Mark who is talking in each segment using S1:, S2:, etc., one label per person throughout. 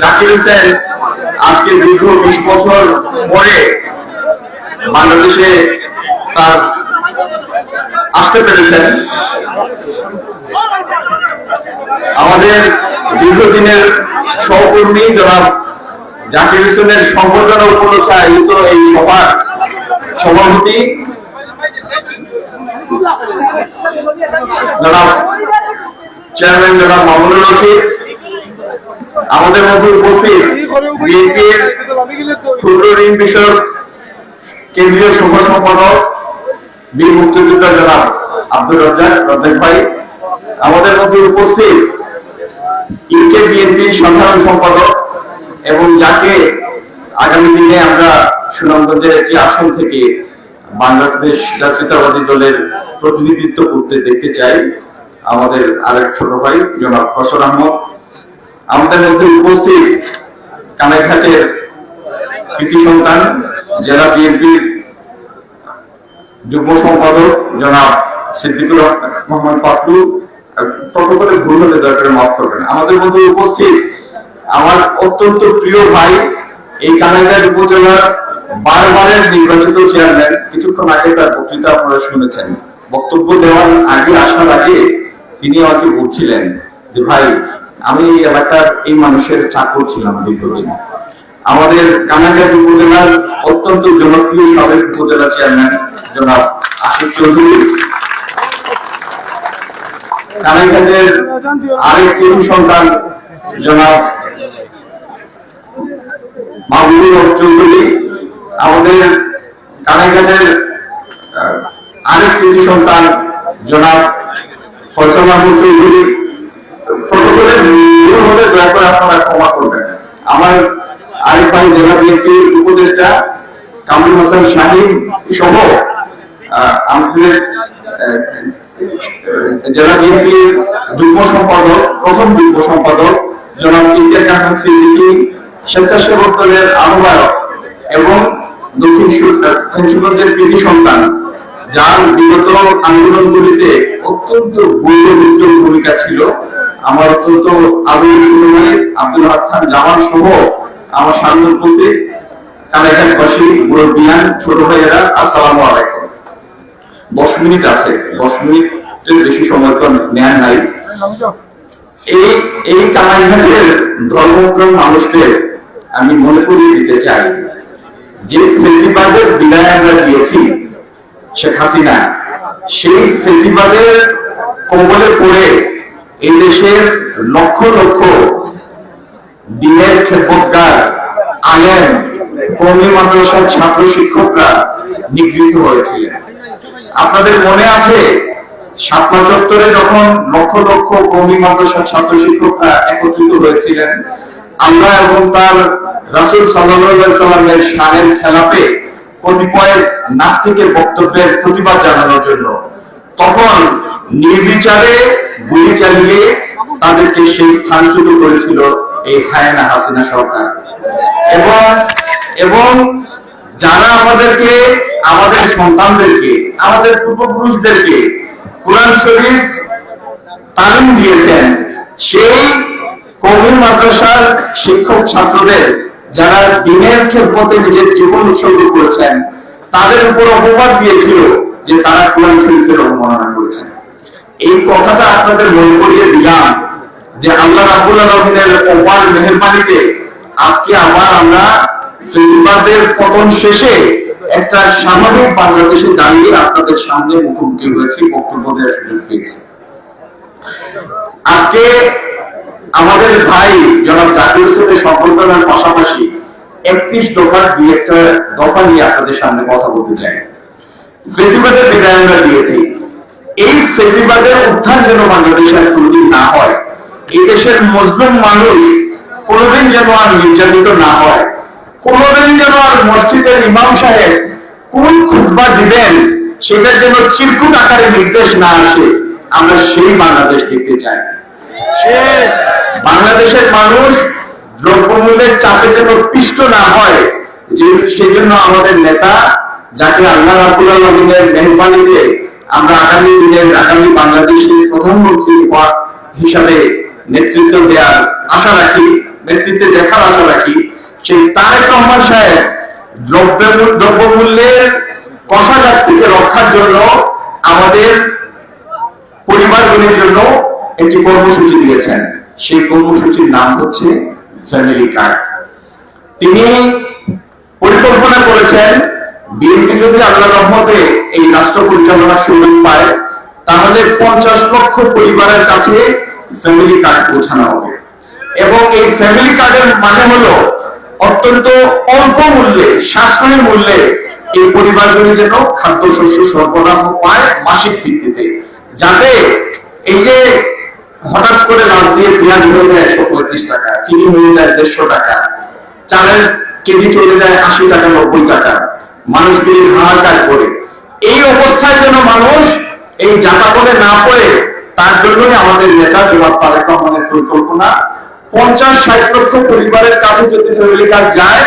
S1: জাকির হোসেন আজকে দীর্ঘ বিশ বছর পরে বাংলাদেশে তার আসতে পেরেছেন। আমাদের দীর্ঘদিনের সহকর্মী জনাব জাকির হোসেনের সংবর্ধনা উপলক্ষে আয়োজিত এই সভার সভাপতি জনাব চেয়ারম্যান জনাব মামুনুর রশিদ আমাদের মধ্যে উপস্থিত ঋণ বিষয়ক কেন্দ্রীয় সহ সম্পাদক বীর মুক্তিযোদ্ধা জনাব আব্দুর রাজ্জাক রাজ্জাক ভাই। আমাদের মধ্যে উপস্থিত ইউকে বিএনপি সাধারণ সম্পাদক এবং যাকে আগামী দিনে আমরা সুনামগঞ্জের একটি আসন থেকে বাংলাদেশ জাতীয়তাবাদী দলের প্রতিনিধিত্ব করতে দেখতে চাই। আমাদের আরেক ছোট ভাই, জনাব ফসল আহমদ। আমাদের মধ্যে উপস্থিত কানাইঘাটের কৃতি সন্তান, জেলা বিএনপির যুগ্ম সম্পাদক জনাব সিদ্দিকুর মোহাম্মদ পাটলু প্রটোকলে ভুল হলে দরকার মাফ করবেন। আমাদের মধ্যে উপস্থিত আমার অত্যন্ত প্রিয় ভাই এই কানাইঘাট উপজেলার বারবারের নির্বাচিত চেয়ারম্যান। কিছুক্ষণ আগে তার বক্তৃতা আপনারা শুনেছেন। বক্তব্য দেওয়ার আগে আসার আগে তিনি আমাকে বলছিলেন যে, ভাই আমি এলাকার এই মানুষের চাকর ছিলাম দীর্ঘদিন। আমাদের কানাঘাট উপজেলার অত্যন্ত জনপ্রিয় সাবেক উপজেলা চেয়ারম্যান জনাব আশিক চৌধুরী। কানাঘাটের আরেক তরুণ সন্তান জনাব মাহবুবুর হক চৌধুরী। আমাদের কানাঘাটের আরেক তরুণ সন্তান জনাব ফয়সাল মাহমুদ চৌধুরী। দয়া করে আপনারা ক্ষমা করবেন। আমার আরেক ভাই জেলা বিএনপির উপদেষ্টা, কামরুল হাসান শাহিন সহ আমাদের জেলা বিএনপির যুগ্ম সম্পাদক, প্রথম যুগ্ম সম্পাদক, জনাব ইন্দিয়া কাহান সিদ্দিকী, স্বেচ্ছাসেবক দলের আহ্বায়ক এবং দক্ষিণ ফেঞ্চুগঞ্জের কৃতি সন্তান, যার বিগত আন্দোলনগুলিতে অত্যন্ত গৌরবোজ্জ্বল ভূমিকা ছিল। আমার অত্যন্ত আদরের সুরমাই আব্দুল খান জামান সহ আমার সামনে উপস্থিত। কানাইঘাটবাসী মুরব্বিয়ান ছোট ভাইয়েরা, আসসালামু আলাইকুম। দশ মিনিট আছে, দশ মিনিটের বেশি সময় তো নেয় নাই। এই এই কানাইঘাটের ধর্মপ্রাণ মানুষকে আমি মনে করিয়ে দিতে চাই। যে ফেসিবাদের বিদায় আমরা দিয়েছি, শেখ হাসিনা, সেই ফেসিবাদের কবলে পড়ে এই দেশের লক্ষ লক্ষ ছাত্র শিক্ষকরা নিগৃহীত হয়েছিলেন। আপনাদের মনে আছে যখন লক্ষ লক্ষ মাদ্রাসার ছাত্র শিক্ষকরা একত্রিত হয়েছিলেন, আমরা এবং তার রাসুল সাল্লামের সানের খেলাপে কতিপয় নাস্তিকের বক্তব্যের প্রতিবাদ জানানোর জন্য তখন নির্বিচারে গুলি চালিয়ে তাদেরকে সেই স্থানচ্যুত করেছিল এই হায়না হাসিনা সরকার। এবং এবং যারা আমাদেরকে, আমাদের সন্তানদেরকে, আমাদের পূর্বপুরুষদেরকে কোরআন শরীফ তালিম দিয়েছেন, সেই কবির মাদ্রাসার শিক্ষক ছাত্রদের যারা দিনের ক্ষেত্রে নিজের জীবন উৎসর্গ করেছেন, তাদের উপর অপবাদ দিয়েছিল যে তারা কোরআন শরীফের অবমাননা করেছেন। এই কথাটা আপনাদের মনে করিয়ে দিলাম যে আল্লাহ অপার মেহরবানিতে আজকে আবার আমরা ফেসিবাদের পতন শেষে একটা স্বাভাবিক বাংলাদেশে দাঁড়িয়ে আপনাদের সামনে মুখোমুখি হয়েছি, বক্তব্য দেওয়ার সুযোগ পেয়েছি। আজকে আমাদের ভাই জনাব জাতীয় সাথে সম্পর্কনার পাশাপাশি একত্রিশ দফার দুই একটা দফা নিয়ে আপনাদের সামনে কথা বলতে চাই। ফেসিবাদের বিদায় আমরা দিয়েছি। এই ফেসিবাদের উত্থান যেন বাংলাদেশে আর না হয়, এই দেশের মুসলিম মানুষ কোনোদিন যেন আর নির্যাতিত না হয়, কোনোদিন যেন আর মসজিদের ইমাম সাহেব কোন খুতবা দিবেন, সেটা যেন চিরকুট আকারে নির্দেশ না আসে, আমরা সেই বাংলাদেশ দেখতে চাই। বাংলাদেশের মানুষ দ্রব্যমূল্যের চাপে যেন পিষ্ট না হয়, যে সেজন্য আমাদের নেতা, যাকে আল্লাহ রাবুল আলমিনের মেহরবানিতে আমরা আগামী দিনের, আগামী বাংলাদেশের প্রধানমন্ত্রী হওয়ার হিসাবে নেতৃত্ব দেওয়ার আশা রাখি, নেতৃত্বে দেখার আশা রাখি, সেই তারেক রহমান সাহেব দ্রব্য, দ্রব্যমূল্যের কষাঘাত থেকে রক্ষার জন্য আমাদের পরিবারগুলির জন্য একটি কর্মসূচি দিয়েছেন। সেই কর্মসূচির নাম হচ্ছে ফ্যামিলি কার্ড। তিনি পরিকল্পনা করেছেন, বিএনপি যদি আল্লাহ রহমতে রাষ্ট্র পরিচালনার সুযোগ পায়, তাহলে পঞ্চাশ লক্ষ পরিবারের কাছে ফ্যামিলি কার্ড পৌঁছানো হবে। এবং এই ফ্যামিলি কার্ডের মানে হলো অত্যন্ত অল্প মূল্যে, সাশ্রয়ী মূল্যে এই পরিবারগুলি যেন খাদ্যশস্য সরবরাহ পায় মাসিক ভিত্তিতে। যাতে এই যে হঠাৎ করে লাভ দিয়ে পেঁয়াজ হয়ে যায় একশো পঁয়ত্রিশ টাকা, চিনি হয়ে যায় দেড়শো টাকা, চালের কেজি চলে যায় আশি টাকা, নব্বই টাকা মানুষগুলি হাহাকার করে। এই অবস্থায় যেন মানুষ এই যাতা না পড়ে, তার জন্যই আমাদের নেতা জবাব তারেক রহমানের পরিকল্পনা। পঞ্চাশ ষাট লক্ষ পরিবারের কাছে যদি ফ্যামিলি যায়,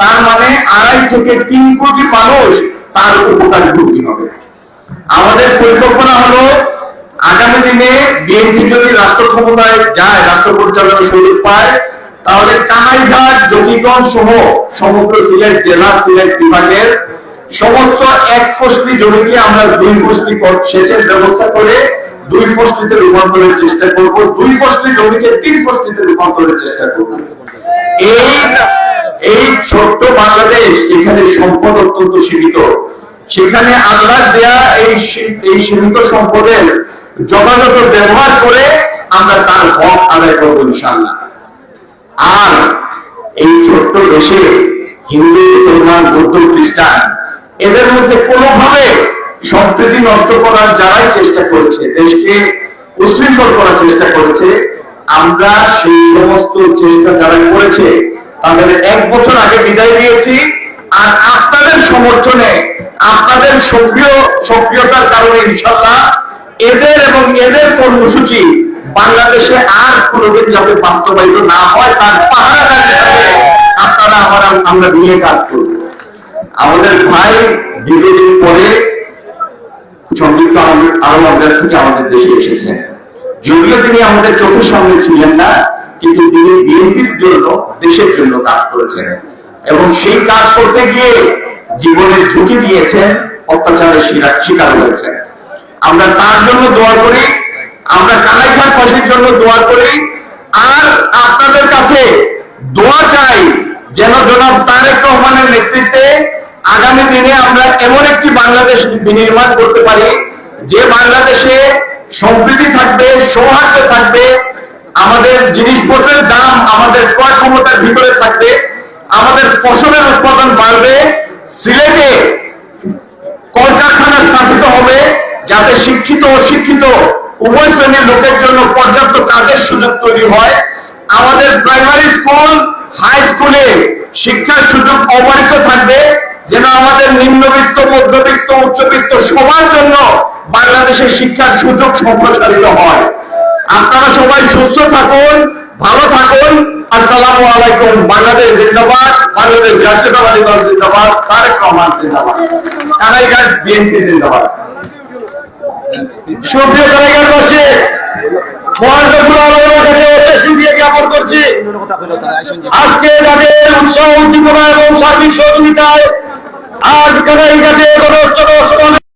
S1: তার মানে আড়াই থেকে তিন কোটি মানুষ তার উপকার ভুগি হবে। আমাদের পরিকল্পনা হলো, আগামী দিনে বিএনপি যদি রাষ্ট্র ক্ষমতায় যায়, রাষ্ট্র পরিচালনার সুযোগ পায়, তাহলে কানাইঘাট জকিগঞ্জ সহ সমগ্র সিলেট জেলা, সিলেট বিভাগের সমস্ত এক ফসলি জমিকে আমরা দুই ফসলি সেচের ব্যবস্থা করে দুই ফসলিতে রূপান্তরের চেষ্টা করব। দুই ফসলি জমিকে তিন ফসলিতে রূপান্তরের চেষ্টা করব। এই এই ছোট্ট বাংলাদেশ এখানে সম্পদ অত্যন্ত সীমিত, সেখানে আল্লাহ দেয়া এই এই সীমিত সম্পদের যথাযথ ব্যবহার করে আমরা তার হক আদায় করব ইনশাল্লাহ আর এই ছোট্ট দেশে হিন্দু, মুসলমান, বৌদ্ধ, খ্রিস্টান এদের মধ্যে কোনোভাবে সম্প্রীতি নষ্ট করার যারাই চেষ্টা করেছে, দেশকে উশৃঙ্খল করার চেষ্টা করেছে, আমরা সেই সমস্ত চেষ্টা যারা করেছে, তাদের এক বছর আগে বিদায় দিয়েছি। আর আপনাদের সমর্থনে, আপনাদের সক্রিয়, সক্রিয়তার কারণে ইনশাল্লাহ এদের এবং এদের কর্মসূচি বাংলাদেশে আর কোনোদিন যাতে বাস্তবায়িত না হয়, তার পাহারা আপনারা আমরা নিয়ে কাজ করব। আমাদের ভাই দীর্ঘদিন পরে সংযুক্ত আরব- আমিরাত থেকে আমাদের দেশে এসেছেন যদিও তিনি আমাদের চোখের সামনে ছিলেন না, কিন্তু তিনি বিএনপির জন্য, দেশের জন্য কাজ করেছেন। এবং সেই কাজ করতে গিয়ে জীবনের ঝুঁকি দিয়েছেন অত্যাচারের শিকার হয়েছেন। আমরা তার জন্য দোয়া করি, আমরা কানাইঘাট ফাঁসির জন্য দোয়া করি, আর আপনাদের কাছে দোয়া চাই যেন জনাব তারেক রহমানের নেতৃত্বে আগামী দিনে আমরা এমন একটি বাংলাদেশ বিনির্মাণ করতে পারি যে বাংলাদেশে সম্প্রীতি থাকবে, সৌহার্দ্য থাকবে, আমাদের জিনিসপত্রের দাম, আমাদের ক্রয় ক্ষমতার ভিতরে থাকবে, আমাদের ফসলের উৎপাদন বাড়বে, সিলেটে কলকারখানা স্থাপিত হবে যাতে শিক্ষিত ও শিক্ষিত উভয় শ্রেণির লোকের জন্য পর্যাপ্ত কাজের সুযোগ তৈরি হয়। আমাদের প্রাইমারি স্কুল, হাই স্কুলে শিক্ষার সুযোগ অবারিত থাকবে। আমাদের নিম্নবিত্ত, মধ্যবিত্ত, উচ্চবিত্ত সবার জন্য বাংলাদেশের শিক্ষার সুযোগ সম্প্রসারিত হয়। আপনারা সবাই সুস্থ থাকুন, ভালো থাকুন। আসসালামু আলাইকুম। বাংলাদেশ জিন্দাবাদ, বাংলাদেশ জাতীয়তাবাদী দল জিন্দাবাদ, তারেক রহমান জিন্দাবাদ। বিএনপি জিন্দাবাদ। সুপ্রিয় কানাইঘাট বাসী মহানগর আলমের কাছে অত্যাসী দিয়ে জ্ঞাপন করছি। আজকে যাদের উৎসাহ, উদ্দীপনা এবং সার্বিক সহযোগিতায় আজ কানাইঘাটে গণতন্ত্র সমাবেশ